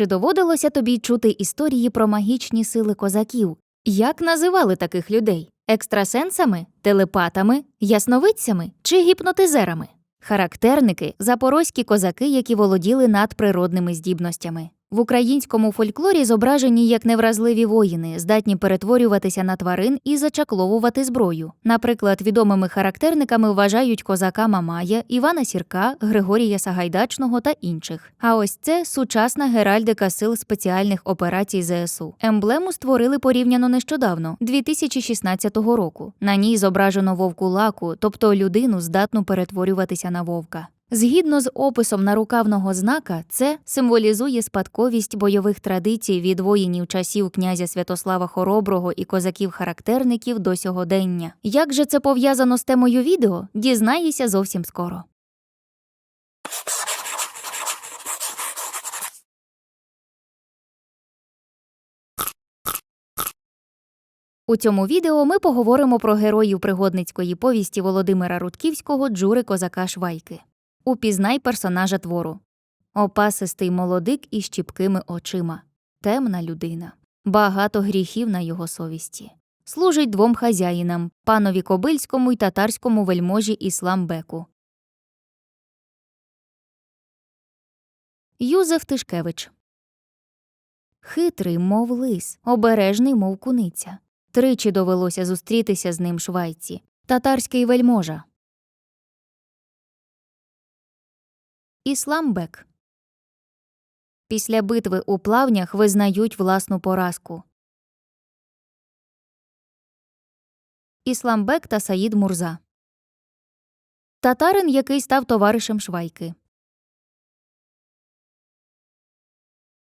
Чи доводилося тобі чути історії про магічні сили козаків? Як називали таких людей? Екстрасенсами, телепатами, ясновидцями чи гіпнотизерами? Характерники запорозькі козаки, які володіли надприродними здібностями. В українському фольклорі зображені як невразливі воїни, здатні перетворюватися на тварин і зачакловувати зброю. Наприклад, відомими характерниками вважають козака Мамая, Івана Сірка, Григорія Сагайдачного та інших. А ось це сучасна геральдика сил спеціальних операцій ЗСУ. Емблему створили порівняно нещодавно, 2016 року. На ній зображено вовку лаку, тобто людину, здатну перетворюватися на вовка. Згідно з описом нарукавного знака, це символізує спадковість бойових традицій від воїнів часів князя Святослава Хороброго і козаків-характерників до сьогодення. Як же це пов'язано з темою відео, дізнаєшся зовсім скоро. У цьому відео ми поговоримо про героїв пригодницької повісті Володимира Рудківського Джури Козака Швайки. Упізнай персонажа твору. Опасистий молодик із чіпкими очима, темна людина, багато гріхів на його совісті. Служить двом хазяїнам панові Кобильському й татарському вельможі Ісламбеку. Юзеф Тишкевич. Хитрий, мов лис, обережний, мов куниця. Тричі довелося зустрітися з ним швайці. Татарський вельможа. Ісламбек. Після битви у плавнях визнають власну поразку. Ісламбек та Саїд Мурза. Татарин, який став товаришем Швайки.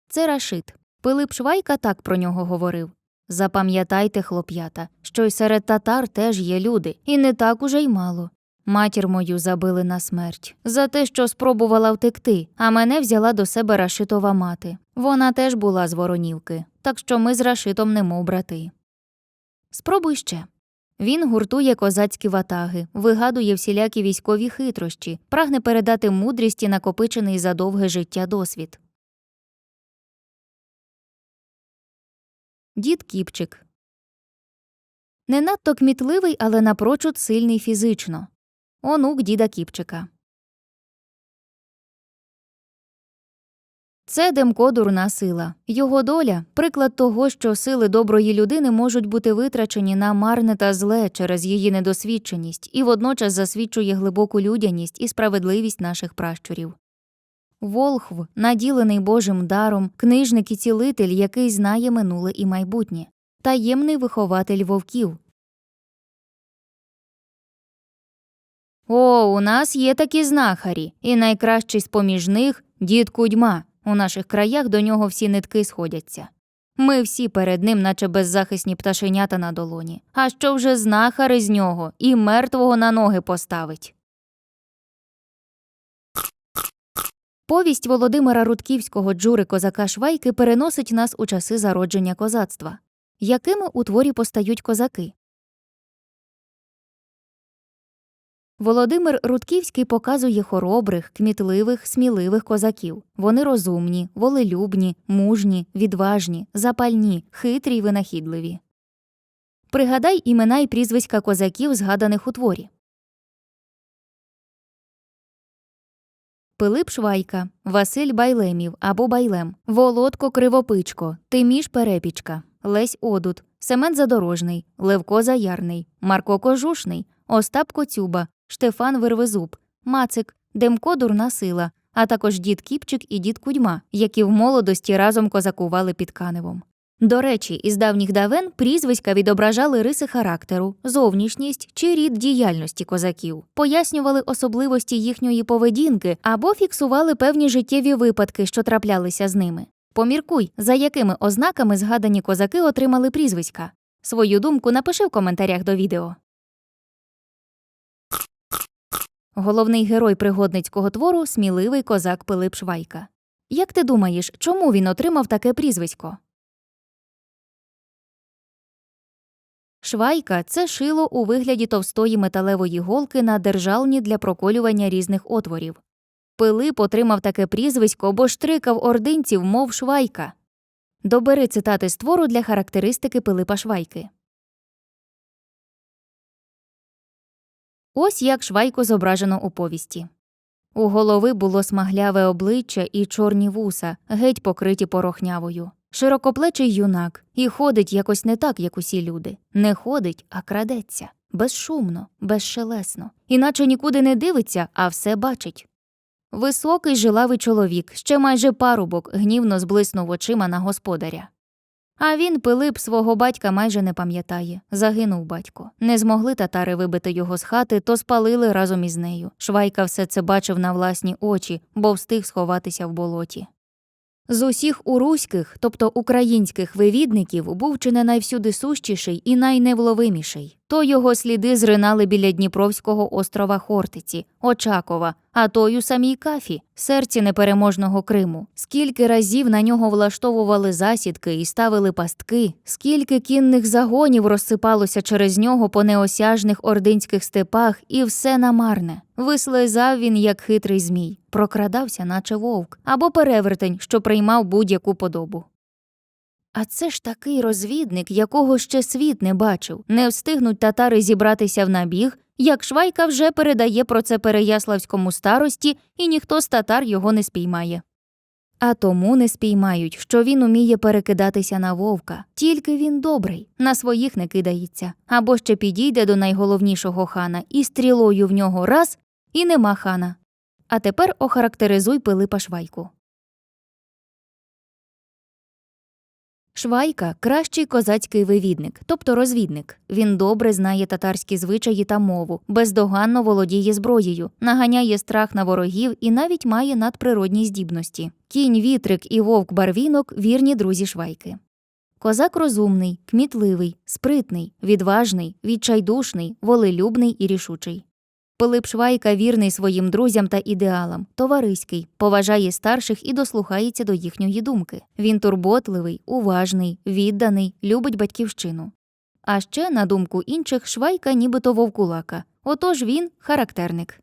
Це Рашид. Пилип Швайка так про нього говорив. Запам'ятайте, хлоп'ята, що й серед татар теж є люди, і не так уже й мало. Матір мою забили на смерть за те, що спробувала втекти, а мене взяла до себе Рашитова мати. Вона теж була з Воронівки, так що ми з Рашитом немов брати. Спробуй ще. Він гуртує козацькі ватаги, вигадує всілякі військові хитрощі, прагне передати мудрість і накопичений за довге життя досвід. Дід Кіпчик не надто кмітливий, але напрочуд сильний фізично. Онук діда Кіпчика. Це Демко дурна сила. Його доля приклад того, що сили доброї людини можуть бути витрачені на марне та зле через її недосвідченість і водночас засвідчує глибоку людяність і справедливість наших пращурів. Волхв, наділений Божим даром, книжник і цілитель, який знає минуле і майбутнє, таємний вихователь вовків. О, у нас є такі знахарі, і найкращий з поміж них дід Кудьма. У наших краях до нього всі нитки сходяться. Ми всі перед ним, наче беззахисні пташенята на долоні. А що вже знахар із нього і мертвого на ноги поставить. Повість Володимира Рудківського Джури Козака Швайки переносить нас у часи зародження козацтва. Якими у творі постають козаки? Володимир Рудківський показує хоробрих, кмітливих, сміливих козаків. Вони розумні, волелюбні, мужні, відважні, запальні, хитрі й винахідливі. Пригадай імена й прізвиська козаків, згаданих у творі. Пилип Швайка, Василь Байлемів або Байлем, Володко Кривопичко, Тиміш Перепічка, Лесь Одут, Семен Задорожний, Левко Заярний, Марко Кожушний, Остап Коцюба, Штефан Вервезуб, Мацик, Демко Дурна Сила, а також дід Кіпчик і дід Кудьма, які в молодості разом козакували під Каневом. До речі, із давніх давен прізвиська відображали риси характеру, зовнішність чи рід діяльності козаків, пояснювали особливості їхньої поведінки або фіксували певні життєві випадки, що траплялися з ними. Поміркуй, за якими ознаками згадані козаки отримали прізвиська. Свою думку напиши в коментарях до відео. Головний герой пригодницького твору сміливий козак Пилип Швайка. Як ти думаєш, чому він отримав таке прізвисько? Швайка це шило у вигляді товстої металевої голки на держалні для проколювання різних отворів. Пилип отримав таке прізвисько, бо штрикав ординців, мов швайка. Добери цитати з твору для характеристики Пилипа Швайки. Ось як швайку зображено у повісті. У голови було смагляве обличчя і чорні вуса, геть покриті порохнявою. Широкоплечий юнак і ходить якось не так, як усі люди. Не ходить, а крадеться. Безшумно, безшелесно. Іначе нікуди не дивиться, а все бачить. Високий жилавий чоловік, ще майже парубок, гнівно зблиснув очима на господаря. А він, Пилип, свого батька майже не пам'ятає. Загинув батько. Не змогли татари вибити його з хати, то спалили разом із нею. Швайка все це бачив на власні очі, бо встиг сховатися в болоті. З усіх уруських, тобто українських вивідників, був чи не найвсюди сущіший і найневловиміший. То його сліди зринали біля Дніпровського острова Хортиці, Очакова, а той у самій кафі, серці непереможного Криму. Скільки разів на нього влаштовували засідки і ставили пастки, скільки кінних загонів розсипалося через нього по неосяжних ординських степах, і все намарне. Вислизав він, як хитрий змій, прокрадався, наче вовк, або перевертень, що приймав будь-яку подобу. А це ж такий розвідник, якого ще світ не бачив. Не встигнуть татари зібратися в набіг, як Швайка вже передає про це Переяславському старості, і ніхто з татар його не спіймає. А тому не спіймають, що він уміє перекидатися на вовка. Тільки він добрий, на своїх не кидається, або ще підійде до найголовнішого хана і стрілою в нього раз, і нема хана. А тепер охарактеризуй Пилипа Швайку. Швайка кращий козацький вивідник, тобто розвідник. Він добре знає татарські звичаї та мову, бездоганно володіє зброєю, наганяє страх на ворогів і навіть має надприродні здібності. Кінь вітрик і вовк барвінок вірні друзі Швайки. Козак розумний, кмітливий, спритний, відважний, відчайдушний, волелюбний і рішучий. Пилип Швайка вірний своїм друзям та ідеалам, товариський, поважає старших і дослухається до їхньої думки. Він турботливий, уважний, відданий, любить батьківщину. А ще, на думку інших, Швайка нібито вовкулака. Отож він характерник.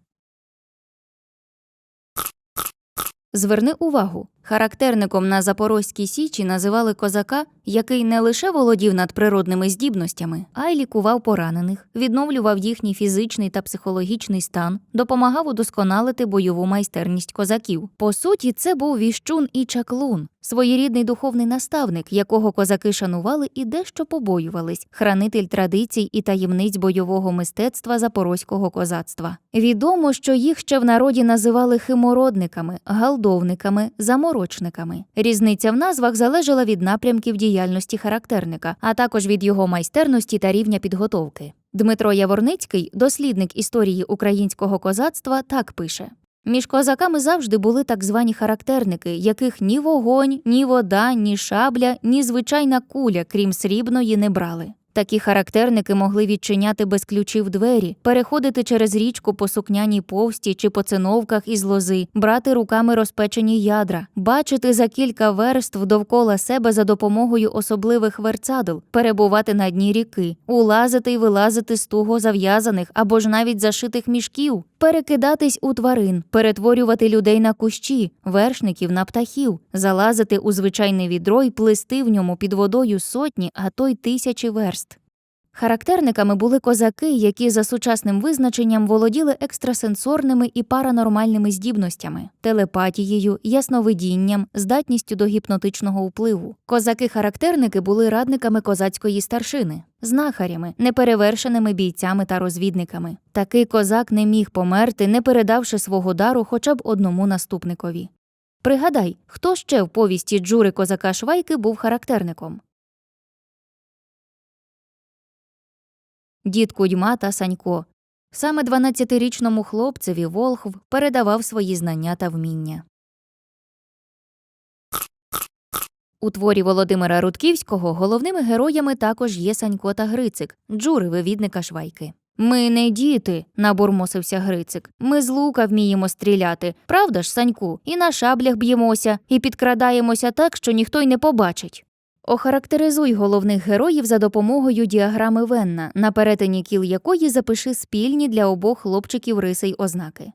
Зверни увагу, характерником на Запорозькій Січі називали козака, який не лише володів надприродними здібностями, а й лікував поранених, відновлював їхній фізичний та психологічний стан, допомагав удосконалити бойову майстерність козаків. По суті, це був віщун і чаклун, своєрідний духовний наставник, якого козаки шанували і дещо побоювались, хранитель традицій і таємниць бойового мистецтва запорозького козацтва. Відомо, що їх ще в народі називали химородниками, галдовниками, заморочниками. Різниця в назвах залежала від напрямків діяльності характерника, а також від його майстерності та рівня підготовки. Дмитро Яворницький, дослідник історії українського козацтва, так пише. Між козаками завжди були так звані характерники, яких ні вогонь, ні вода, ні шабля, ні звичайна куля, крім срібної, не брали. Такі характерники могли відчиняти без ключів двері, переходити через річку по сукняній повсті чи по циновках із лози, брати руками розпечені ядра, бачити за кілька верств довкола себе за допомогою особливих верцадл, перебувати на дні ріки, улазити й вилазити з туго зав'язаних або ж навіть зашитих мішків, перекидатись у тварин, перетворювати людей на кущі, вершників на птахів, залазити у звичайне відро й плисти в ньому під водою сотні, а то й тисячі верст. Характерниками були козаки, які за сучасним визначенням володіли екстрасенсорними і паранормальними здібностями, телепатією, ясновидінням, здатністю до гіпнотичного впливу. Козаки-характерники були радниками козацької старшини, знахарями, неперевершеними бійцями та розвідниками. Такий козак не міг померти, не передавши свого дару хоча б одному наступникові. Пригадай, хто ще в повісті Джури козака Швайки був характерником? Дід Кудьма та Санько. Саме 12-річному хлопцеві Волхв передавав свої знання та вміння. У творі Володимира Рудківського головними героями також є Санько та Грицик, джури вивідника Швайки. Ми не діти, набурмосився Грицик. Ми з лука вміємо стріляти. Правда ж, Саньку? І на шаблях б'ємося, і підкрадаємося так, що ніхто й не побачить. Охарактеризуй головних героїв за допомогою діаграми Венна, на перетині кіл якої запиши спільні для обох хлопчиків риси й ознаки.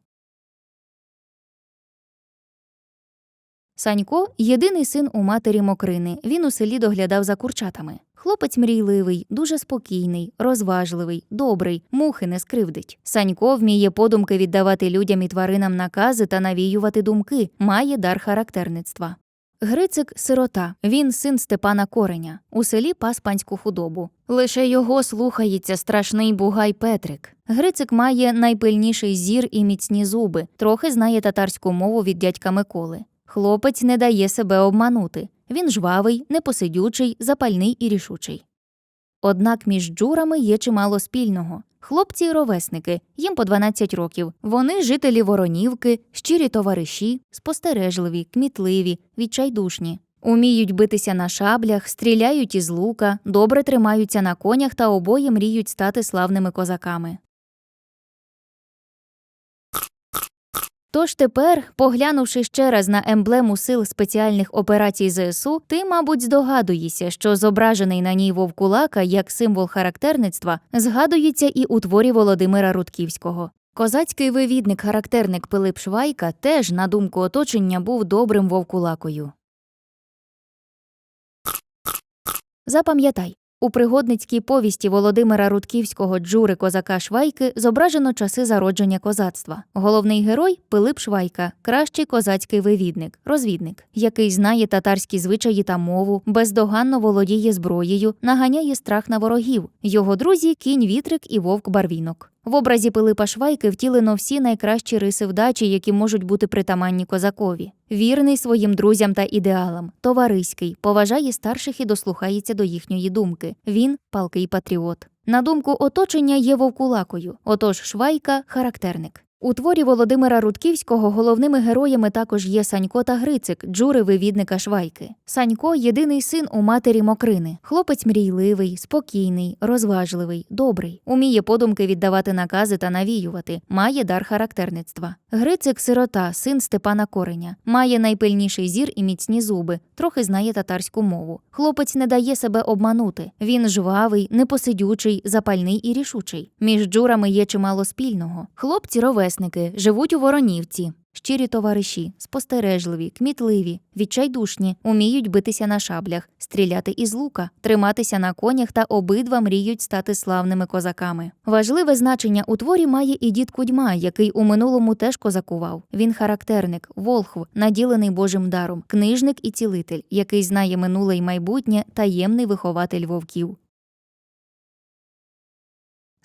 Санько єдиний син у матері Мокрини. Він у селі доглядав за курчатами. Хлопець мрійливий, дуже спокійний, розважливий, добрий, мухи не скривдить. Санько вміє подумки віддавати людям і тваринам накази та навіювати думки, має дар характерництва. Грицик сирота. Він син Степана Кореня. У селі пас панську худобу. Лише його слухається страшний бугай Петрик. Грицик має найпильніший зір і міцні зуби, трохи знає татарську мову від дядька Миколи. Хлопець не дає себе обманути. Він жвавий, непосидючий, запальний і рішучий. Однак між джурами є чимало спільного. Хлопці ровесники, їм по 12 років. Вони жителі Воронівки, щирі товариші, спостережливі, кмітливі, відчайдушні. Уміють битися на шаблях, стріляють із лука, добре тримаються на конях та обоє мріють стати славними козаками. Тож тепер, поглянувши ще раз на емблему сил спеціальних операцій ЗСУ, ти, мабуть, здогадуєшся, що зображений на ній вовкулака як символ характерництва згадується і у творі Володимира Рудківського. Козацький вивідник-характерник Пилип Швайка теж, на думку оточення, був добрим вовкулакою. Запам'ятай, у пригодницькій повісті Володимира Рудківського Джури козака Швайки зображено часи зародження козацтва. Головний герой Пилип Швайка, кращий козацький вивідник, розвідник, який знає татарські звичаї та мову, бездоганно володіє зброєю, наганяє страх на ворогів. Його друзі кінь вітрик і вовк барвінок. В образі Пилипа Швайки втілено всі найкращі риси вдачі, які можуть бути притаманні козакові. Вірний своїм друзям та ідеалам, товариський, поважає старших і дослухається до їхньої думки. Він палкий патріот. На думку оточення є вовкулакою, отож Швайка характерник. У творі Володимира Рудківського головними героями також є Санько та Грицик, джури вивідника Швайки. Санько єдиний син у матері Мокрини. Хлопець мрійливий, спокійний, розважливий, добрий, уміє подумки віддавати накази та навіювати, має дар характерництва. Грицик сирота, син Степана Кореня, має найпильніший зір і міцні зуби, трохи знає татарську мову. Хлопець не дає себе обманути. Він жвавий, непосидючий, запальний і рішучий. Між джурами є чимало спільного. Хлопці ровесники живуть у Воронівці. Щирі товариші, спостережливі, кмітливі, відчайдушні, уміють битися на шаблях, стріляти із лука, триматися на конях та обидва мріють стати славними козаками. Важливе значення у творі має і дід Кудьма, який у минулому теж козакував. Він характерник, волхв, наділений Божим даром, книжник і цілитель, який знає минуле й майбутнє, таємний вихователь вовків.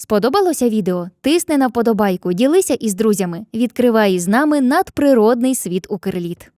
Сподобалося відео? Тисни на вподобайку, ділися із друзями, відкривай із нами надприродний світ Укрліт.